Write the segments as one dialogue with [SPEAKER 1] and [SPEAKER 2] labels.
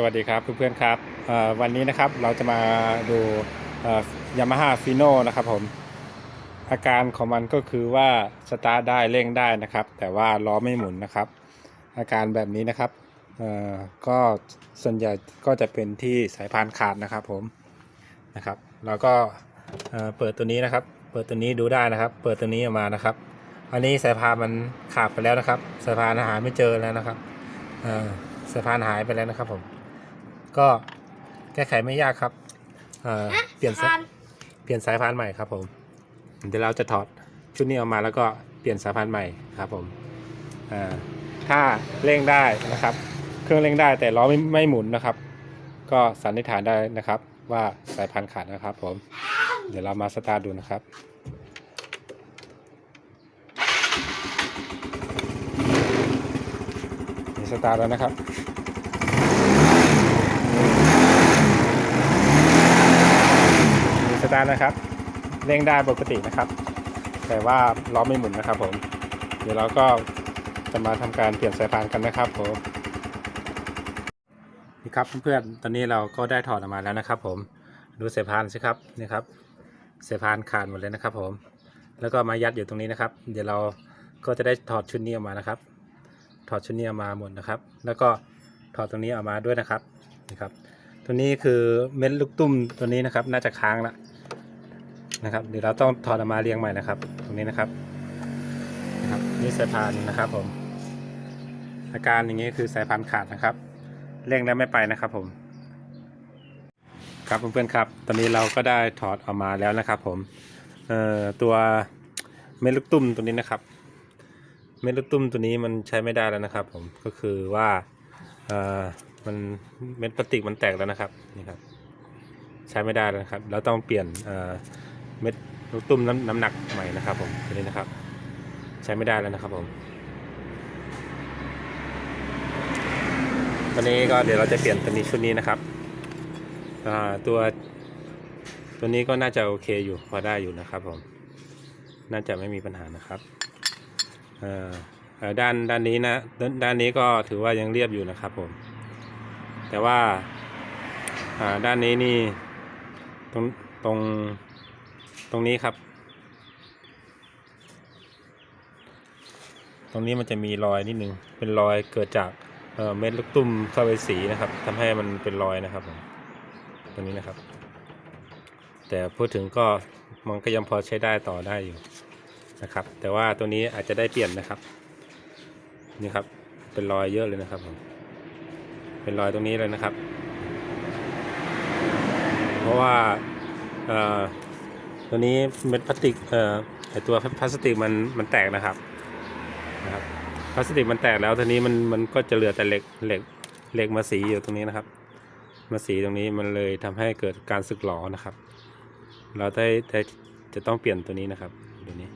[SPEAKER 1] สวัสดีครับเพื่อนๆครับวันนี้นะครับเราจะมาดูยามาฮ่าฟิโนนะครับผมอาการของมันก็คือว่าสตาร์ทได้เร่งได้นะครับ แต่ว่าล้อไม่หมุนนะครับ อาการแบบนี้นะครับก็ส่วนใหญ่ก็จะเป็นที่สายพานขาดนะครับผมนะครับเราก็เปิดตัวนี้นะครับ เปิดตัวนี้ดูได้นะครับ เปิดตัวนี้ออกมานะครับ อันนี้สายพานมันขาดไปแล้วนะครับ สายพานหาไม่เจอแล้วนะครับสายพานหายไปแล้วนะครับผม ก็แก้ไขไม่ยากครับเอ่อเปลี่ยนสายเปลี่ยนสายพานใหม่ครับผม เดี๋ยวเราจะถอดชุดนี้ออกมาแล้วก็เปลี่ยนสายพานใหม่ครับผมเอ่อถ้าเร่งได้นะครับ เครื่องเร่งได้แต่ล้อไม่ไม่หมุนนะครับ ก็สันนิษฐานได้นะครับ ว่าสายพานขาดนะครับ ผม เดี๋ยวเรามาสตาร์ทดูนะครับนี่สตาร์ทแล้วนะครับ มีสตาร์ทนะครับ เร่งได้ปกตินะครับ แต่ว่าล้อไม่หมุนนะครับ ผม เดี๋ยวเราก็จะมาทำการเปลี่ยนสายพานกันนะครับผมนี่ครับเพื่อนๆตอนนี้เราก็ได้ถอดออกมาแล้วนะครับ ผมดูสายพานสิครับนี่ครับสายพานขาดหมดเลยนะครับ ผม แล้วก็มายัดอยู่ตรงนี้นะครับ เดี๋ยวเราก็จะได้ถอดชุดนี้ออกมานะครับ ถอดชุดนี้ออกมาหมดนะครับ แล้วก็ถอดตรงนี้ออกมาด้วยนะครับนี่ครับ ตัวนี้คือเม็ดลูกตุ้มตัวนี้นะครับ น่าจะค้างละ นะครับเดี๋ยวเราต้องถอดออกมาเรียงใหม่นะครับ ตรงนี้นะครับนะครับนี่สายพานนะครับผม อาการอย่างนี้คือสายพานขาดนะครับเร่งแล้วไม่ไปนะครับผม ครับเพื่อนๆครับ ตอนนี้เราก็ได้ถอดออกมาแล้วนะครับผมเอ่อตัวเม็ดลูกตุ้มตัวนี้นะครับ เม็ดลูกตุ้มตัวนี้มันใช้ไม่ได้แล้วนะครับ ผมก็คือว่าเอ่อมันเม็ดพลาสติกมันแตกแล้วนะครับนี่ครับ ใช้ไม่ได้แล้วนะครับ เราต้องเปลี่ยน เม็ดลูกตุ้มน้ำน้ำหนักใหม่นะครับผมตัวนี้นะครับ ใช้ไม่ได้แล้วนะครับผมตอนนี้ก็เดี๋ยวเราจะเปลี่ยนตัวนี้ชุดนี้นะครับตัวตัวนี้ก็น่าจะโอเคอยู่พอได้อยู่นะครับผมน่าจะไม่มีปัญหานะครับด้านด้านนี้นะด้านนี้ก็ถือว่ายังเรียบอยู่นะครับผม แต่ว่าด้านนี้นี่ตรงตรง ตรงนี้ครับ ตรงนี้มันจะมีรอยนิดนึง เป็นรอยเกิดจากเเม็ดลูกตุ้มเข้าไปสีนะครับทำให้มันเป็นรอยนะครับตรงนี้นะครับ แต่พูดถึงก็มันก็ยังพอใช้ได้ต่อได้อยู่นะครับ แต่ว่าตัวนี้อาจจะได้เปลี่ยนนะครับ นี่ครับ เป็นรอยเยอะเลยนะครับผมเป็นรอยตรงนี้เลยนะครับ เพราะว่าเออ ตัวนี้เม็ดพลาสติกเอ่อไอตัวพลาสติกมันมันแตกนะครับนะครับพลาสติกมันแตกแล้วทีนี้มันมันก็จะเหลือแต่เหล็กเหล็กเหล็กมาสีอยู่ตรงนี้นะครับ มาสีตรงนี้มันเลยทำให้เกิดการสึกหรอนะครับ เราได้ได้จะต้องเปลี่ยนตัวนี้นะครับตัวนี้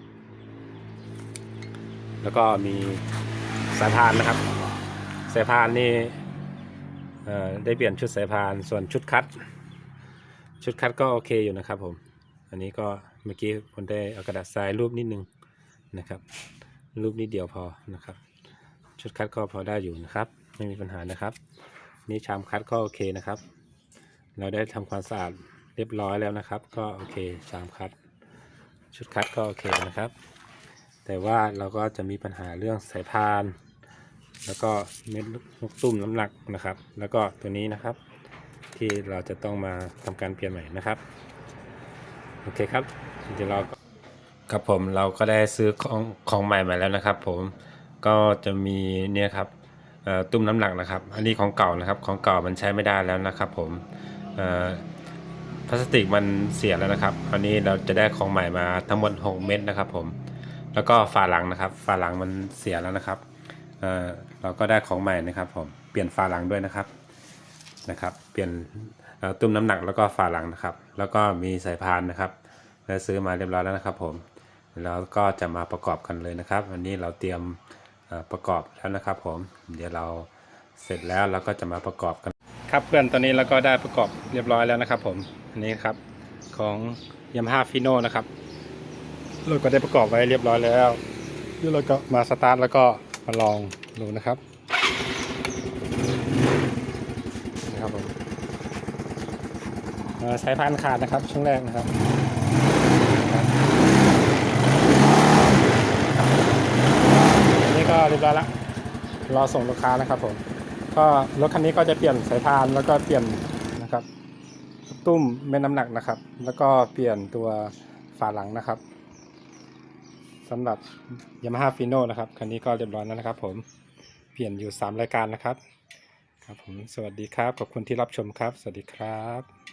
[SPEAKER 1] แล้วก็มีสายพานนะครับสายพานนี่เอ่อได้เปลี่ยนชุดสายพานส่วนชุดคัด ชุดคัดก็โอเคอยู่นะครับผม อันนี้ก็เมื่อกี้ผมได้เอากระดาษทรายรูปนิดนึงนะครับ รูปนิดเดียวพอนะครับ ชุดคัดก็พอได้อยู่นะครับ ไม่มีปัญหานะครับ นี่ชามคัดก็โอเคนะครับ เราได้ทำความสะอาดเรียบร้อยแล้วนะครับ ก็โอเคชามคัด ชุดคัดก็โอเคนะครับ แต่ว่าเราก็จะมีปัญหาเรื่องสายพาน แล้วก็เม็ดลูกตุ้มน้ำหนักนะครับ แล้วก็ตัวนี้นะครับ ที่เราจะต้องมาทำการเปลี่ยนใหม่นะครับ โอเคครับเดี๋ยวเราครับผมเราก็ได้ซื้อของของใหม่มาแล้วนะครับ ผมก็จะมีเนี่ยครับตุ้มน้ำหนักนะครับ อันนี้ของเก่านะครับ ของเก่ามันใช้ไม่ได้แล้วนะครับ ผมพลาสติกมันเสียแล้วนะครับอันนี้เราจะได้ของใหม่มาทั้งหมด 6 เม็ดนะครับ ผม แล้วก็ฝาหลังนะครับฝาหลังมันเสียแล้วนะครับเราก็ได้ของใหม่นะครับ ผมเปลี่ยนฝาหลังด้วยนะครับ นะครับเปลี่ยนเอ่อตุ้มน้ำหนักแล้วก็ฝาหลังนะครับ แล้วก็มีสายพานนะครับได้ซื้อมาเรียบร้อยแล้วนะครับผมแล้วก็จะมาประกอบกันเลยนะครับ วันนี้เราเตรียมประกอบแล้วนะครับ ผมเดี๋ยวเราเสร็จแล้วเราก็จะมาประกอบกัน ครับเพื่อนตอนนี้เราก็ได้ประกอบเรียบร้อยแล้วนะครับ ผมอันนี้ครับของยามาฮ่าฟิโนนะครับเราก็ได้ประกอบไว้เรียบร้อยแล้วเดี๋ยวเราก็มาสตาร์ทแล้วก็มาลองดูนะครับนะ นะครับผมเอ่อ สายพานขาดนะครับช่วงแรกนะครับอันนี้ก็เรียบร้อยละรอส่งลูกค้านะครับผมก็รถคันนี้ก็จะเปลี่ยนสายพานแล้วก็เปลี่ยนนะครับตุ้มแม่น้ำหนักนะครับ แล้วก็เปลี่ยนตัวฝาหลังนะครับสำหรับ Yamaha Fino นะครับคันนี้ก็เรียบร้อยแล้วนะครับ ผมเปลี่ยนอยู่ 3 รายการนะครับครับผมสวัสดีครับ ขอบคุณที่รับชมครับ สวัสดีครับ